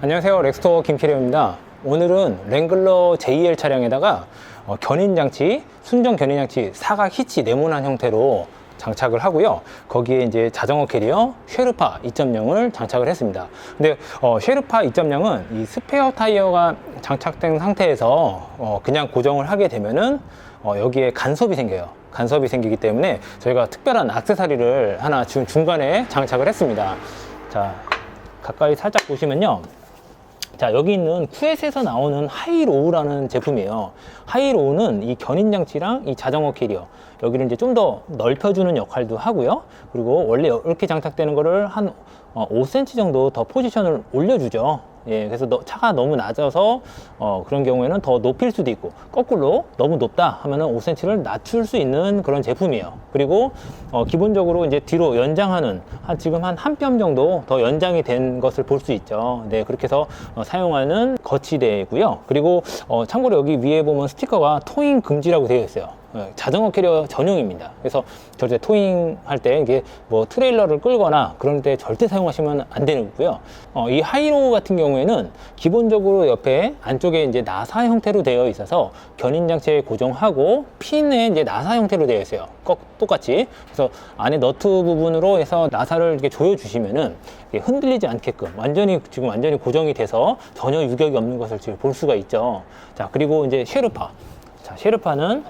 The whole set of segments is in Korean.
안녕하세요. 렉스토어 김캐리어입니다. 오늘은 랭글러 JL 차량에다가 어, 견인장치 순정 견인장치 사각 히치 네모난 형태로 장착을 하고요. 거기에 이제 자전거 캐리어 쉐르파 2.0을 장착을 했습니다. 근데 어, 쉐르파 2.0은 이 스페어 타이어가 장착된 상태에서 어, 그냥 고정을 하게 되면은 어, 여기에 간섭이 생겨요. 간섭이 생기기 때문에 저희가 특별한 악세사리를 하나 지금 중간에 장착을 했습니다. 자 가까이 살짝 보시면요. 자, 여기 있는 쿠엣에서 나오는 하이로우라는 제품이에요. 하이로우는 이 견인 장치랑 이 자전거 캐리어 여기를 이제 좀 더 넓혀주는 역할도 하고요. 그리고 원래 이렇게 장착되는 거를 한 5cm 정도 더 포지션을 올려주죠. 예, 그래서 너- 차가 너무 낮아서 어, 그런 경우에는 더 높일 수도 있고 거꾸로 너무 높다 하면은 5cm를 낮출 수 있는 그런 제품이에요. 그리고 어, 기본적으로 이제 뒤로 연장하는 한 지금 한 한 뼘 정도 더 연장이 된 것을 볼 수 있죠. 네, 그렇게 해서 어, 사용하는 거치대고요. 그리고 어, 참고로 여기 위에 보면 스티커가 토잉 금지라고 되어 있어요. 어, 자전거 캐리어 전용입니다. 그래서 절대 토잉 할 때 이게 뭐 트레일러를 끌거나 그럴 때 절대 사용하시면 안 되고요. 어, 이 하이로 같은 경우에는 기본적으로 옆에 안쪽에 이제 나사 형태로 되어 있어서 견인 장치에 고정하고 핀에 이제 나사 형태로 되어 있어요. 꼭 똑같이. 그래서 안에 너트 부분으로 해서 나사를 이렇게 조여 주시면은 흔들리지 않게끔 완전히 지금 완전히 고정이 돼서 전혀 유격이 없는 것을 지금 볼 수가 있죠. 자, 그리고 이제 쉐르파. 자, 쉐르파는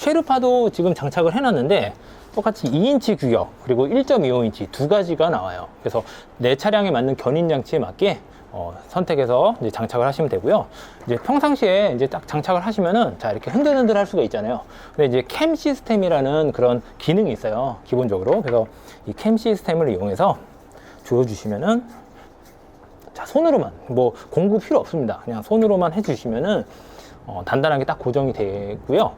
쉐르파도 지금 장착을 해놨는데 똑같이 2인치 규격 그리고 1.25인치 두 가지가 나와요. 그래서 내 차량에 맞는 견인 장치에 맞게 어, 선택해서 이제 장착을 하시면 되고요. 이제 평상시에 이제 딱 장착을 하시면은 자 이렇게 흔들흔들 할 수가 있잖아요. 근데 이제 캠 시스템이라는 그런 기능이 있어요. 기본적으로 그래서 이 캠 시스템을 이용해서 조여주시면은 자 손으로만 뭐 공구 필요 없습니다. 그냥 손으로만 해주시면은 어, 단단하게 딱 고정이 되고요.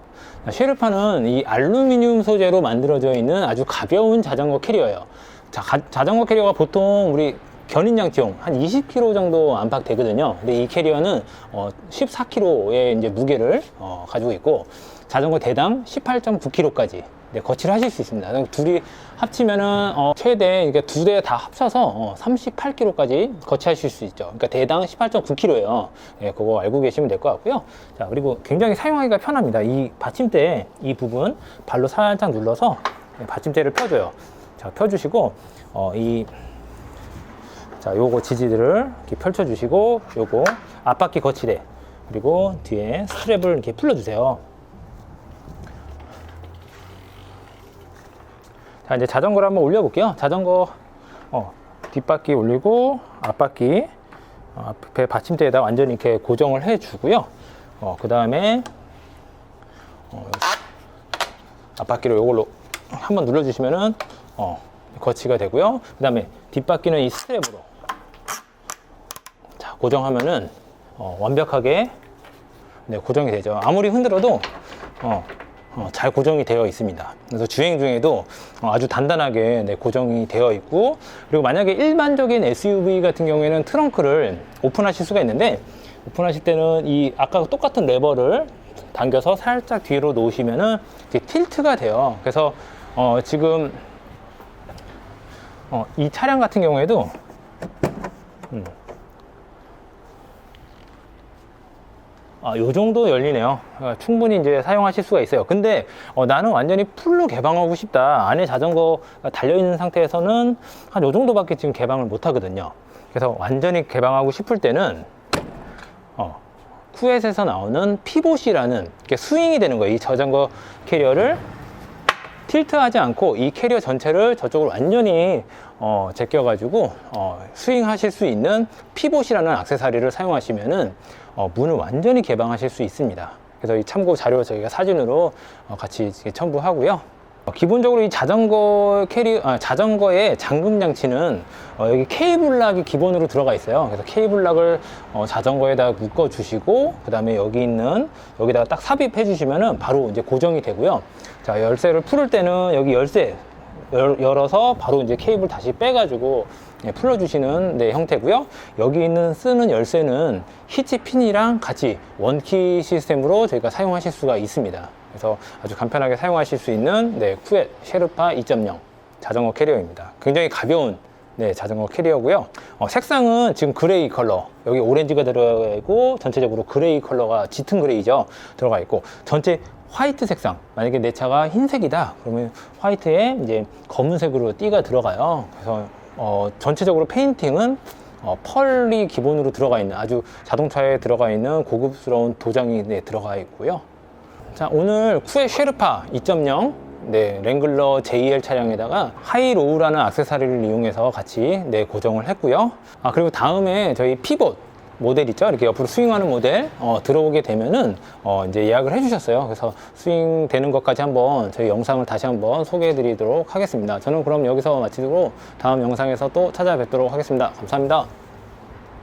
쉐르파는 이 알루미늄 소재로 만들어져 있는 아주 가벼운 자전거 캐리어예요. 자, 가- 자전거 캐리어가 보통 우리 견인 장치용 한 20kg 정도 안팎 되거든요. 근데 이 캐리어는 어, 14kg의 이제 무게를 어, 가지고 있고 자전거 대당 18.9kg까지 네, 거치를 하실 수 있습니다. 둘이 합치면은 어, 최대 이게 두 대 다 합쳐서 어, 38kg까지 거치하실 수 있죠. 그러니까 대당 18.9kg예요. 예, 그거 알고 계시면 될 것 같고요. 자, 그리고 굉장히 사용하기가 편합니다. 이 받침대 이 부분 발로 살짝 눌러서 예, 받침대를 펴줘요. 자, 펴주시고 어, 이 자, 요거 지지들을 이렇게 펼쳐주시고 요거 앞바퀴 거치대 그리고 뒤에 스트랩을 이렇게 풀어주세요. 자 이제 자전거를 한번 올려볼게요. 자전거 어, 뒷바퀴 올리고 앞바퀴 어, 앞에 받침대에다 완전히 이렇게 고정을 해주고요. 어, 그 다음에 어, 앞바퀴를 이걸로 한번 눌러주시면은 어, 거치가 되고요. 그 다음에 뒷바퀴는 이 스트랩으로 자 고정하면은 어, 완벽하게 네, 고정이 되죠. 아무리 흔들어도 어, 어, 잘 고정이 되어 있습니다. 그래서 주행 중에도 어, 아주 단단하게 네, 고정이 되어 있고 그리고 만약에 일반적인 SUV 같은 경우에는 트렁크를 오픈하실 수가 있는데 오픈하실 때는 이 아까 똑같은 레버를 당겨서 살짝 뒤로 놓으시면은 틸트가 돼요. 그래서 어, 지금 어, 이 차량 같은 경우에도 아, 요 정도 열리네요. 어, 충분히 이제 사용하실 수가 있어요. 근데 어, 나는 완전히 풀로 개방하고 싶다. 안에 자전거가 달려있는 상태에서는 한 요 정도밖에 지금 개방을 못 하거든요. 그래서 완전히 개방하고 싶을 때는 어, 쿠엣에서 나오는 피봇이라는 스윙이 되는 거예요. 이 자전거 캐리어를 틸트하지 않고 이 캐리어 전체를 저쪽으로 완전히 어, 제껴가지고 어, 스윙하실 수 있는 피봇이라는 액세서리를 사용하시면은 어, 문을 완전히 개방하실 수 있습니다. 그래서 이 참고 자료 저희가 사진으로 어, 같이 첨부하고요. 어, 기본적으로 이 자전거 캐리 아, 자전거의 잠금 장치는 어, 여기 케이블락이 기본으로 들어가 있어요. 그래서 케이블락을 어, 자전거에다 묶어 주시고 그 다음에 여기 있는 여기다가 딱 삽입해 주시면은 바로 이제 고정이 되고요. 자 열쇠를 풀을 때는 여기 열쇠 열, 열어서 바로 이제 케이블 다시 빼가지고 예, 풀어주시는 네, 형태고요. 여기 있는 쓰는 열쇠는 히치 핀이랑 같이 원키 시스템으로 저희가 사용하실 수가 있습니다. 그래서 아주 간편하게 사용하실 수 있는 네, 쿠엣 쉐르파 2.0 자전거 캐리어입니다. 굉장히 가벼운 네, 자전거 캐리어고요. 어, 색상은 지금 그레이 컬러, 여기 오렌지가 들어가 있고 전체적으로 그레이 컬러가 짙은 그레이죠. 들어가 있고 전체 화이트 색상. 만약에 내 차가 흰색이다. 그러면 화이트에 이제 검은색으로 띠가 들어가요. 그래서 어, 전체적으로 페인팅은 어, 펄이 기본으로 들어가 있는 아주 자동차에 들어가 있는 고급스러운 도장이 네, 들어가 있고요. 자, 오늘 쿠에 쉐르파 2.0 네, 랭글러 JL 차량에다가 하이로우라는 액세서리를 이용해서 같이 네, 고정을 했고요. 아, 그리고 다음에 저희 피봇 모델 있죠? 이렇게 옆으로 스윙하는 모델 어, 들어오게 되면은 어, 이제 예약을 해주셨어요. 그래서 스윙 되는 것까지 한번 저희 영상을 다시 한번 소개해 드리도록 하겠습니다. 저는 그럼 여기서 마치고 다음 영상에서 또 찾아뵙도록 하겠습니다. 감사합니다.